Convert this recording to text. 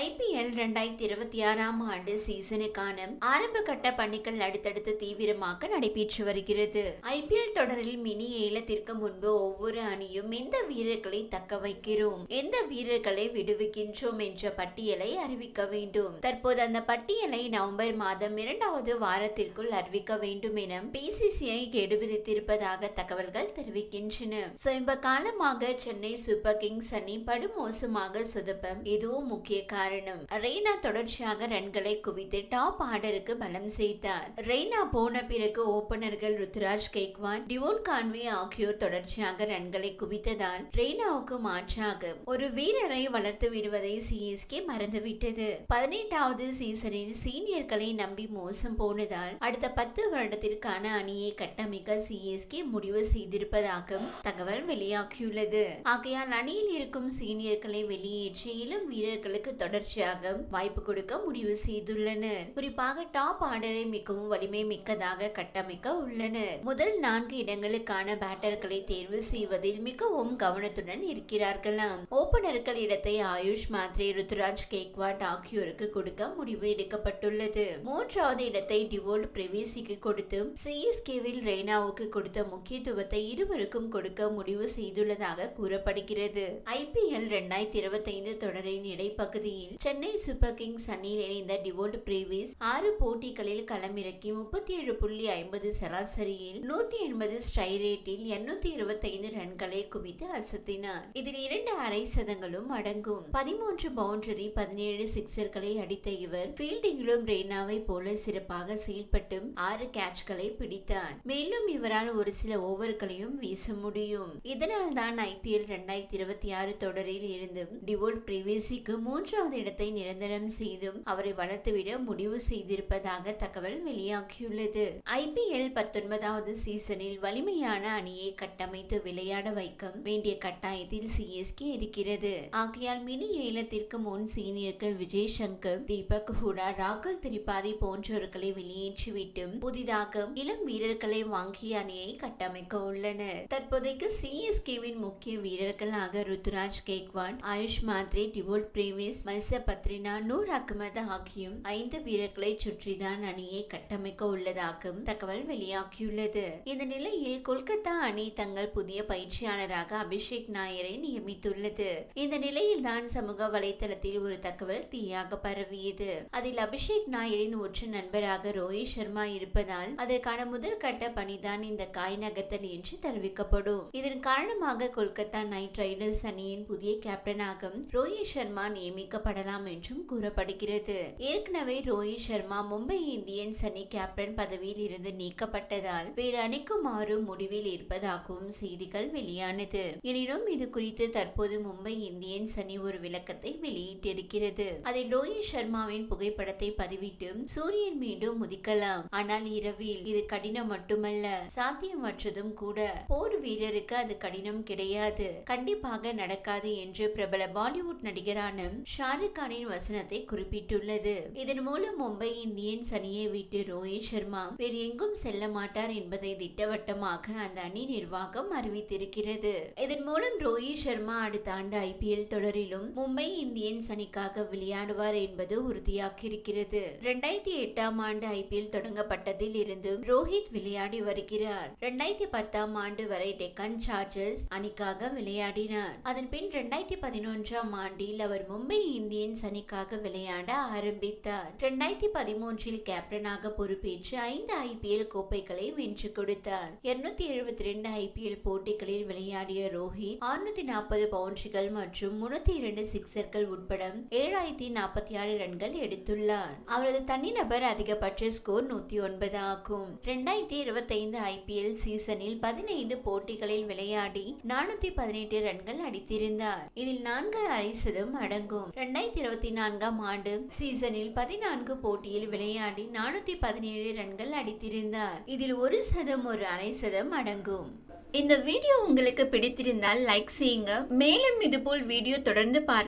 IPL ரெண்டாயிரத்தி இருபத்தி ஆறாம் ஆண்டு சீசனுக்கான ஆரம்ப கட்ட பணிகள் அடுத்தடுத்து தீவிரமாக நடைபெற்று வருகிறது. ஐபிஎல் தொடரில் மினி ஏலத்திற்கு முன்பு ஒவ்வொரு அணியும் எந்த வீரர்களை தக்க வைக்கிறோம் எந்த வீரர்களை விடுவிக்கின்றோம் என்ற பட்டியலை அறிவிக்க வேண்டும். தற்போது அந்த பட்டியலை நவம்பர் மாதம் இரண்டாவது வாரத்திற்குள் அறிவிக்க வேண்டும் என பிசிசிஐ கேடு விதித்திருப்பதாக தகவல்கள் தெரிவிக்கின்றன. சமீப காலமாக சென்னை சூப்பர் கிங்ஸ் அணி படுமோசமாக சொதப்பம் இதுவும் முக்கிய காரணம் ரெய்னா தொடர்ச்சியாக ரன்களை குவித்து டாப் ஆர்டருக்கு பலம் செய்தார் ரெய்னா போன பிறகு ஓபனர்கள் ருத்ராஜ் கேக்வான் டிவோன் கான்வே ஆகியோர் தொடர்ச்சியாக ரன்களை குவித்ததால் ரெய்னாவுக்கு மாற்றாக ஒரு வீரரை வளர்த்து விடுவதை சிஎஸ்கே மறந்துவிட்டது. பதினெட்டாவது சீசனில் சீனியர்களை நம்பி மோசம் போனதால் அடுத்த பத்து வருடத்திற்கான அணியை கட்டமைக்க சிஎஸ்கே முடிவு செய்திருப்பதாக தகவல் வெளியாகியுள்ளது. ஆகையால் அணியில் இருக்கும் சீனியர்களை வெளியேற்றி இளம் வீரர்களுக்கு தொடர்ச்சியாக வாய்ப்பு கொடுக்க முடிவு செய்துள்ளனர். குறிப்பாக டாப் ஆர்டரை மிகவும் வலிமை மிக்கதாக கட்டமைக்க உள்ளனர். முதல் நான்கு இடங்களுக்கான பேட்டர்களை தேர்வு செய்வதில் மிகவும் கவனத்துடன் இருக்கிறார்களாம். ஓபனர்கள் இடத்தை ஆயுஷ் மாத்ரே ருத்ராஜ் கேக்வாட் ஆகியோருக்கு கொடுக்க முடிவு எடுக்கப்பட்டுள்ளது. மூன்றாவது இடத்தை டிவோல்ட் பிரவேசிக்கு கொடுத்து சிஎஸ்கேவில் ரெய்னாவுக்கு கொடுத்த முக்கியத்துவத்தை இருவருக்கும் கொடுக்க முடிவு செய்துள்ளதாக கூறப்படுகிறது. ஐபிஎல் இரண்டாயிரத்தி இருபத்தைந்து தொடரின் இடைப்பகுதியில் சென்னை சூப்பர் கிங்ஸ் அணியில் இணைந்த டிவோல்ட் பிரேவிஸ் ஆறு போட்டிகளில் களமிறக்கி முப்பத்தி ஏழு புள்ளி ஐம்பது சராசரியில் நூத்தி எண்பது ஸ்ட்ரை ரேட்டில் இருநூத்தி இருபத்தைந்து ரன்களை குவித்து அசத்தினார். இதில் இரண்டு அரை சதங்களும் அடங்கும். பதிமூன்று பவுண்டரி பதினேழு சிக்சர்களை அடித்த இவர் ஃபீல்டிங்கிலும் ரெய்னாவை போல சிறப்பாக செயல்பட்டு ஆறு கேட்ச்களை பிடித்தார். மேலும் இவரால் ஒரு சில ஓவர்களையும் வீச முடியும். இதனால் தான் ஐபிஎல் இரண்டாயிரத்தி இருபத்தி ஆறு தொடரில் இருந்தும் டிவோல்ட் பிரேவேசிக்கு மூன்றாவது இடத்தை நிரந்தரம் செய்தும் அவரை வளர்த்துவிட முடிவு செய்திருப்பதாக தகவல் வெளியாகியுள்ளது. ஐபிஎல் பத்தொன்பதாவது சீசனில் வலிமையான அணியை கட்டமைத்து விளையாட வைக்க வேண்டிய கட்டாயத்தில் சிஎஸ்கே இருக்கிறது. ஆகையால் மினி ஏலத்திற்கு முன் சீனியர்கள் விஜய் சங்கர் தீபக் ஹூடா ராகுல் திரிபாதி போன்றவர்களை வெளியேற்றிவிட்டு புதிதாக இளம் வீரர்களை வாங்கிய அணியை கட்டமைக்க உள்ளனர். தற்போதைக்கு சிஎஸ்கேவின் முக்கிய வீரர்களாக ருத்துராஜ் கேக்வாட் ஆயுஷ் மாத்ரே டிவோல் பிரேவிஸ் மல்ச நூர் அகமது ஆகியும் ஐந்து வீரர்களை சுற்றிதான் அணியை கட்டமைக்க உள்ளதாகவும் தகவல் வெளியாகியுள்ளது. இந்த நிலையில் கொல்கத்தா அணி தங்கள் புதிய பயிற்சியாளராக அபிஷேக் நாயரை நியமித்துள்ளது. இந்த நிலையில் தான் சமூக வலைதளத்தில் ஒரு தகவல் தீயாக பரவியது. அதில் அபிஷேக் நாயரின் ஒற்று நண்பராக ரோஹித் சர்மா இருப்பதால் அதற்கான முதல் கட்ட பணிதான் இந்த காய் நகர்த்தல் என்று தெரிவிக்கப்படும். இதன் காரணமாக கொல்கத்தா நைட் ரைடர்ஸ் அணியின் புதிய கேப்டனாகவும் ரோஹித் சர்மா நியமிக்க நியமிக்கப்படலாம் என்றும் கூறப்படுகிறது. ஏற்கனவே ரோஹித் சர்மா மும்பை இந்தியன்ஸ் அணி கேப்டன் பதவியில் இருந்து நீக்கப்பட்டதால் வேறு அணிக்கு மாறும் முடிவில் இருப்பதாகவும் செய்திகள் வெளியானது. எனினும் இது குறித்து தற்போது மும்பை இந்தியன்ஸ் அணி ஒரு விளக்கத்தை வெளியிட்டிருக்கிறது. அதில் ரோஹித் சர்மாவின் புகைப்படத்தை பதிவிட்டு சூரியன் மீண்டும் முதிக்கலாம் ஆனால் இரவில் இது கடினம் மட்டுமல்ல சாத்தியமற்றதும் கூட. போர் வீரருக்கு அது கடினம் கிடையாது. கண்டிப்பாக நடக்காது என்று பிரபல பாலிவுட் நடிகரான ஷா ஷாருக் கானின் வசனத்தை குறிப்பிட்டுள்ளது. இதன் மூலம் மும்பை இந்தியன்ஸ் அணியை விட்டு ரோஹித் சர்மா வேறு எங்கும் செல்ல மாட்டார் என்பதை திட்டவட்டமாக அந்த அணி நிர்வாகம் அறிவித்திருக்கிறது. இதன் மூலம் ரோஹித் சர்மா அடுத்த ஆண்டு ஐபிஎல் தொடரிலும் மும்பை இந்தியன்ஸ் அணிக்காக விளையாடுவார் என்பது உறுதியாகியிருக்கிறது. இரண்டாயிரத்தி எட்டாம் ஆண்டு ஐபிஎல் தொடங்கப்பட்டதில் இருந்து ரோஹித் விளையாடி வருகிறார். இரண்டாயிரத்தி பத்தாம் ஆண்டு வரை டெக்கன் சார்ஜர்ஸ் அணிக்காக விளையாடினார். அதன் பின் இரண்டாயிரத்தி பதினொன்றாம் ஆண்டில் அவர் மும்பை இந்தியன்ஸ் அணிக்காக விளையாட ஆரம்பித்தார். இரண்டாயிரத்தி பதிமூன்றில் கேப்டனாக பொறுப்பேற்று ஐந்து ஐபிஎல் கோப்பைகளை வென்று கொடுத்தார். இருநூத்தி எழுபத்தி ரெண்டு ஐபிஎல் போட்டிகளில் விளையாடிய ரோஹித் அறுநூத்தி நாற்பது பவுண்டரிகள் மற்றும் முன்னூத்தி இரண்டு சிக்சர்கள் உட்பட ஏழாயிரத்தி நாற்பத்தி ஆறு ரன்கள் எடுத்துள்ளார். அவரது தனிநபர் அதிகபட்ச ஸ்கோர் நூத்தி ஒன்பது ஆகும். இரண்டாயிரத்தி இருபத்தி ஐந்து ஐபிஎல் சீசனில் பதினைந்து போட்டிகளில் விளையாடி நானூத்தி பதினெட்டு ரன்கள் அடித்திருந்தார். இதில் நான்கு அரைசதும் அடங்கும். இரண்டாயிரத்தி இருபத்தி நான்காம் ஆண்டு சீசனில் பதினான்கு போட்டியில் விளையாடி நானூத்தி பதினேழு ரன்கள் அடித்திருந்தார். இதில் ஒரு சதம் ஒரு அரை சதம் அடங்கும். இந்த வீடியோ உங்களுக்கு பிடித்திருந்தால் லைக் செய்யுங்க. மேலும் இதுபோல் வீடியோ தொடர்ந்து பார்க்க